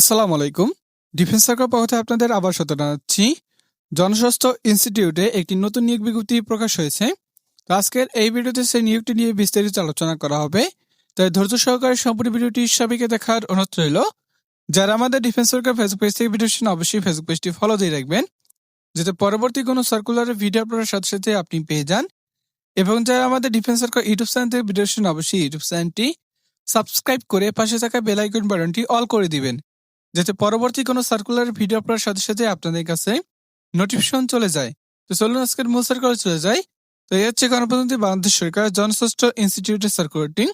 আসসালামু আলাইকুম। Defence circle পক্ষে আপনাদের আবার সত জানাচ্ছি। জনস্বাস্থ্য ইনস্টিটিউটে একটি নতুন নিয়োগ বিজ্ঞপ্তি প্রকাশ হয়েছে। তো আজকের এই ভিডিওতে সেই নিয়োগটি নিয়ে বিস্তারিত আলোচনা করা হবে। তাই ধৈর্য সহকারে সম্পূর্ণ ভিডিওটি সবাইকে দেখার অনুরোধ রইল। যারা আমাদের ডিফেন্স সার্কেল ফেসবুক পেজ থেকে ভিডিও অবশ্যই ফেসবুক পেজটি ফলো দিয়ে রাখবেন। যাতে পরবর্তী কোনো সার্কুলারের ভিডিও আপলোডের সাথে সাথে আপনি পেয়ে যান। এবং যারা আমাদের ডিফেন্স সার্কেল ইউটিউব চ্যানেল থেকে ভিডিও অবশ্যই ইউটিউব চ্যানেলটি সাবস্ক্রাইব করে পাশে থাকা বেল আইকন বাটনটি অল করে দিবেন। যাতে পরবর্তী কোনো সার্কুলার ভিডিও আপনার সাথে সাথে আপনাদের কাছে নোটিফিকেশন চলে যায়। তো চলুন আজকের মূল সার্কুলার চলে যায় তো এই হচ্ছে গণপ্রজাতন্ত্রী বাংলাদেশ সরকার জনস্বাস্থ্য ইনস্টিটিউটের সার্কুলারটি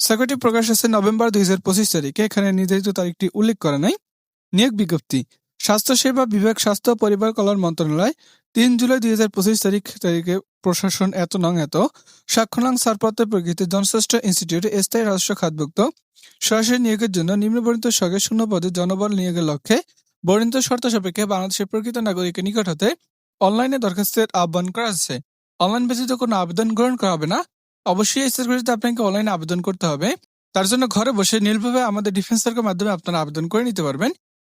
সার্কুলারটি প্রকাশ আছে নভেম্বর দুই হাজার পঁচিশ তারিখে। এখানে নির্ধারিত তারিখটি উল্লেখ করা নাই। নিয়োগ বিজ্ঞপ্তি। স্বাস্থ্যসেবা বিভাগ স্বাস্থ্য পরিবার কল্যাণ মন্ত্রণালয় তিন জুলাই দুই হাজার পঁচিশ তারিখ তারিখে প্রশাসন এত নং এত সাক্ষাং ছাড়পত্র প্রকৃতি জনস্বাস্থ্য ইনস্টিটিউটে স্থায়ী রাজস্ব খাতভুক্ত। সরাসরি নিয়োগের জন্য নিম্নবর্ণিত সঙ্গে শূন্য পদে জনবল নিয়োগের লক্ষ্যে বর্ণিত শর্ত সাপেক্ষে বাংলাদেশের প্রকৃত নাগরিকের নিকট হতে অনলাইনে দরখাস্তের আহ্বান করা হচ্ছে। অনলাইন ব্যতীত কোনো আবেদন গ্রহণ করা হবে না। অবশ্যই এই আপনাকে অনলাইনে আবেদন করতে হবে। তার জন্য ঘরে বসে নীলভাবে আমাদের ডিফেন্স সার্কের মাধ্যমে আপনারা আবেদন করে নিতে পারবেন।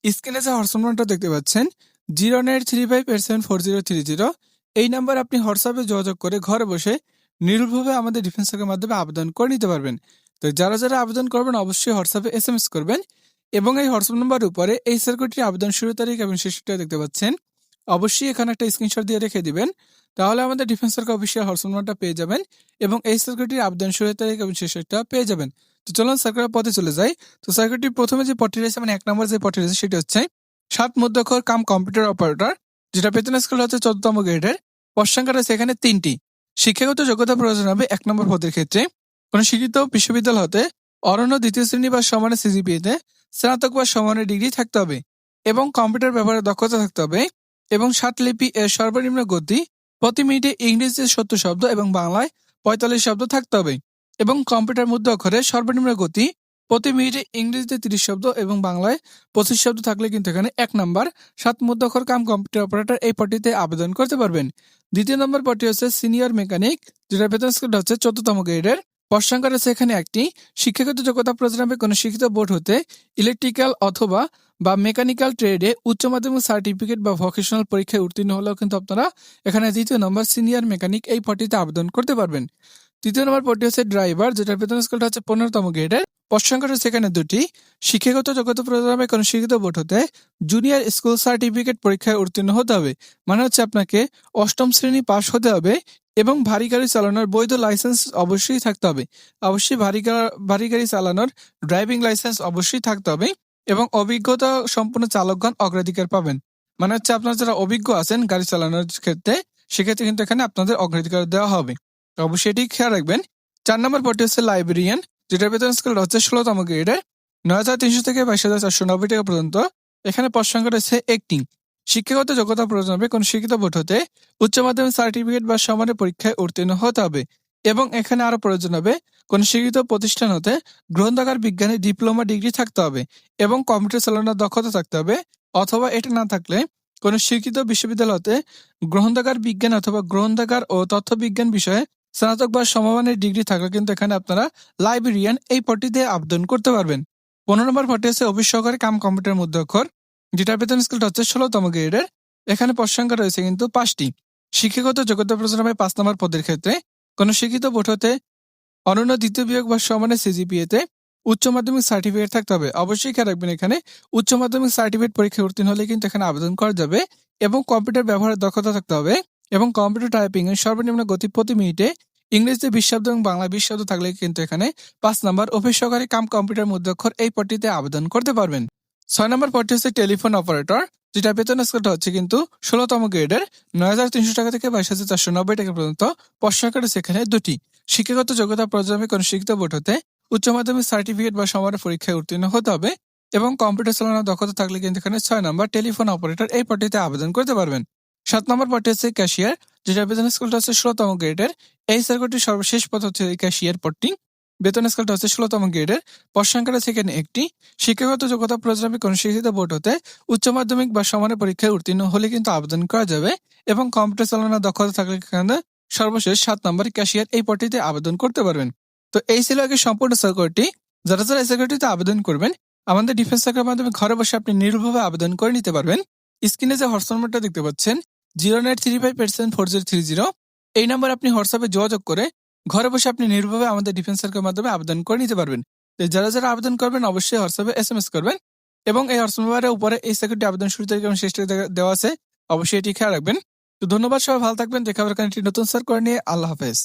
স্ক্রিনে যে হোয়াটসঅ্যাপ দেখতে পাচ্ছেন zero nine three five eight seven four zero three zero এই নাম্বার আপনি হোয়াটসঅ্যাপে যোগাযোগ করে ঘরে বসে নির্ভুলভাবে আমাদের ডিফেন্স সার্কের মাধ্যমে আবেদন করে নিতে পারবেন। তো যারা যারা আবেদন করবেন, অবশ্যই হোয়াটসঅ্যাপে এস এম এস করবেন এবং এই হোয়াটসঅ্যাপ নাম্বার উপরে এই সার্কুলটির আবেদন শুরু তারিখ এবং শেষটা দেখতে পাচ্ছেন, অবশ্যই এখানে একটা স্ক্রিনশট দিয়ে রেখে দিবেন। তাহলে আমাদের ডিফেন্স সার্কেল অফিসিয়াল হোয়াটসঅ্যাপ নাম্বারটা পেয়ে যাবেন এবং এই সার্কুলটির আবেদন শুরু তারিখ এবং শেষটা পেয়ে যাবেন। তো চলুন সার্কুলার পথে চলে যাই। তো সার্কুলটির প্রথমে যে পটি রয়েছে মানে এক নম্বর যে পটি রয়েছে, সেটি হচ্ছে সাত মধ্যক্ষর কাম কম্পিউটার অপারেটর যেটা বেতন স্কেল হচ্ছে চোদ্দতম গ্রেডের পদ রয়েছে এখানে তিনটি। শিক্ষাগত যোগ্যতা প্রয়োজন হবে এক নম্বর পদের ক্ষেত্রে। কোনো শিক্ষিত বিশ্ববিদ্যালয় হতে অরণ্য দ্বিতীয় শ্রেণি বা সমানের সিজিপিএতে স্নাতক বা সমানের ডিগ্রি থাকতে হবে এবং কম্পিউটার ব্যবহারে দক্ষতা থাকতে হবে এবং সাত লিপি এর সর্বনিম্ন গতি প্রতি মিনিটে ইংরেজিতে সত্তর শব্দ এবং বাংলায় পঁয়তাল্লিশ শব্দ থাকতে হবে। এবং কম্পিউটার মধ্য অক্ষরে সর্বনিম্ন গতি প্রতি মিনিটে ইংরেজিতে তিরিশ শব্দ এবং বাংলায় পঁচিশ শব্দ থাকলে কিন্তু এখানে এক নাম্বার। সাত মধ্য অক্ষর কাম কম্পিউটার অপারেটর এই পটিতে আবেদন করতে পারবেন। দ্বিতীয় নম্বর পটি হচ্ছে সিনিয়র মেকানিক যেটা বেতন স্কেল হচ্ছে চতুর্থম গ্রেডের। সংখ্যা রয়েছে এখানে একটি। শিক্ষাগত যোগ্যতা হবে কোনো শিক্ষিত বোর্ড হতে ইলেকট্রিক্যাল অথবা বা মেকানিক্যাল ট্রেডে উচ্চ মাধ্যমিক সার্টিফিকেট বা ভোকেশনাল পরীক্ষায় উত্তীর্ণ হলেও কিন্তু আপনারা এখানে দ্বিতীয় নম্বর সিনিয়র মেকানিক এই পটিতে আবেদন করতে পারবেন। তৃতীয় নম্বর পটি হচ্ছে ড্রাইভার যেটার বেতন স্কেলটা হচ্ছে পনেরোতম গ্রেডের পদ এখানে দুটি। শিক্ষাগত যোগ্যতা হবে কোনো শিক্ষিত বোর্ড হতে জুনিয়র স্কুল সার্টিফিকেট পরীক্ষায় উত্তীর্ণ হতে হবে। মানে হচ্ছে আপনাকে অষ্টম শ্রেণি পাশ হতে হবে এবং ভারী গাড়ি চালানোর বৈধ লাইসেন্স অবশ্যই থাকতে হবে। অবশ্যই ভারী ভারী গাড়ি চালানোর ড্রাইভিং লাইসেন্স অবশ্যই থাকতে হবে এবং অভিজ্ঞতা সম্পন্ন চালকগণ অগ্রাধিকার পাবেন। মানে হচ্ছে আপনারা যারা অভিজ্ঞ আছেন গাড়ি চালানোর ক্ষেত্রে, সেক্ষেত্রে কিন্তু এখানে আপনাদের অগ্রাধিকার দেওয়া হবে। অবশ্যই এটি খেয়াল রাখবেন। চার নম্বর পটি হচ্ছে লাইব্রেরিয়ান যেটার বেতন স্কেল হচ্ছে ষোলোতম গ্রেডের নয় হাজার তিনশো থেকে বাইশ হাজার চারশো নব্বই টাকা পর্যন্ত। এখানে পদ সংখ্যা রয়েছে একটি শিক্ষাগত যোগ্যতা প্রয়োজন হবে কোন শিক্ষিত ভোট হতে। উচ্চ মাধ্যমিক সার্টিফিকেট বা সমানের পরীক্ষায় উত্তীর্ণ হতে হবে। এবং এখানে আরও প্রয়োজন হবে কোন শিক্ষিত প্রতিষ্ঠান হতে গ্রন্থাগার বিজ্ঞানে ডিপ্লোমা ডিগ্রি থাকতে হবে এবং কম্পিউটার চালানোর দক্ষতা থাকতে হবে। অথবা এটা না থাকলে কোন শিক্ষিত বিশ্ববিদ্যালয় হতে গ্রন্থাগার বিজ্ঞান অথবা গ্রন্থাগার ও তথ্য বিজ্ঞান বিষয়ে স্নাতক বা সমমানের ডিগ্রি থাকলে কিন্তু এখানে আপনারা লাইব্রেরিয়ান এই পটিতে আবেদন করতে পারবেন। পনেরো নম্বর পটি হচ্ছে অফিস কাম কম্পিউটার মধ্যে অক্ষর যেটার বেতন স্কেলটা হচ্ছে ষোলোতম গ্রেডের। এখানে পদ সংখ্যা রয়েছে কিন্তু পাঁচটি। শিক্ষাগত যোগ্যতা প্রয়োজন হবে পাঁচ নম্বর পদের ক্ষেত্রে কোন শিক্ষিত বোর্ড হতে অনন্য দ্বিতীয় বিভাগ বা সমানের সিজিপিএতে উচ্চ মাধ্যমিক সার্টিফিকেট থাকতে হবে। অবশ্যই খেয়াল রাখবেন এখানে উচ্চ মাধ্যমিক সার্টিফিকেট পরীক্ষায় উত্তীর্ণ হলে কিন্তু এখানে আবেদন করা যাবে এবং কম্পিউটার ব্যবহারের দক্ষতা থাকতে হবে। এবং কম্পিউটার টাইপিং এর সর্বনিম্ন গতি প্রতি মিনিটে ইংরেজিতে বিশ শব্দ এবং বাংলা বিশ শব্দ থাকলে কিন্তু এখানে পাঁচ নম্বর অফিস সহকারী কাম কম্পিউটার মধ্যক্ষর এই পটিতে আবেদন করতে পারবেন। ছয় নম্বর পদটি হচ্ছে টেলিফোন অপারেটর, যেটা বেতন স্কেলটা হচ্ছে কিন্তু ষোলোতম গ্রেডের নয় হাজার তিনশো টাকা থেকে বাইশ হাজার চারশো নব্বই টাকা পর্যন্ত পশ্চাৎ সেখানে দুটি। শিক্ষাগত যোগ্যতা হবে কোনো শিক্ষিত বোর্ড হতে উচ্চ মাধ্যমিক সার্টিফিকেট বা সমানের পরীক্ষায় উত্তীর্ণ হতে হবে এবং কম্পিউটার চালানোর দক্ষতা থাকলে কিন্তু এখানে ছয় নম্বর টেলিফোন অপারেটর এই পটিতে আবেদন করতে পারবেন। সাত নম্বর পদটি হচ্ছে ক্যাশিয়ার যেটা বেতন স্কুলটা হচ্ছে ষোলোতম গ্রেডের এই সার্কুলটির সর্বশেষ পদ হচ্ছে ক্যাশিয়ার পদটি বেতন স্কেলটা হচ্ছে ষোলোতম গ্রেডের পদ সংখ্যাটা সেখানে একটি। শিক্ষাগত যোগ্যতা প্রয়োজন কোনো শিক্ষিত বোর্ড হতে উচ্চ মাধ্যমিক বা সমানের পরীক্ষায় উত্তীর্ণ হলে কিন্তু আবেদন করা যাবে এবং কম্পিউটার চালানোর দক্ষতা থাকলে এখানে সর্বশেষ সাত নম্বর ক্যাশিয়ার এই পদটিতে আবেদন করতে পারবেন। তো এই ছিল আগে সম্পূর্ণ সার্কুলারটি যারা যারা এই সার্কুলারটিতে আবেদন করবেন, আমাদের ডিফেন্স সার্কেলের মাধ্যমে ঘরে বসে আপনি নির্ভুলভাবে আবেদন করে নিতে পারবেন। স্ক্রিনে যে হোয়াটসঅ্যাপ নাম্বারটা দেখতে পাচ্ছেন zero nine three five eight seven four zero three zero এই নাম্বার আপনি হোয়াটসঅ্যাপে যোগাযোগ করে ঘরে বসে আপনি নির্ভাবে আমাদের ডিফেন্স সার্কেলের মাধ্যমে আবেদন করে নিতে পারবেন। যারা যারা আবেদন করবেন, অবশ্যই হোয়াটসঅ্যাপে এস এম এস করবেন এবং এই হোয়াটসঅ্যাপ নাম্বারের উপরে এই সেক্রেটারি আবেদন শুরু থেকে এবং শেষ তারিখ দেওয়া আছে, অবশ্যই এটি খেয়াল রাখবেন। তো ধন্যবাদ সবাই, ভালো থাকবেন, দেখা হবে একটি নতুন স্যার করে নিয়ে। আল্লাহ হাফেজ।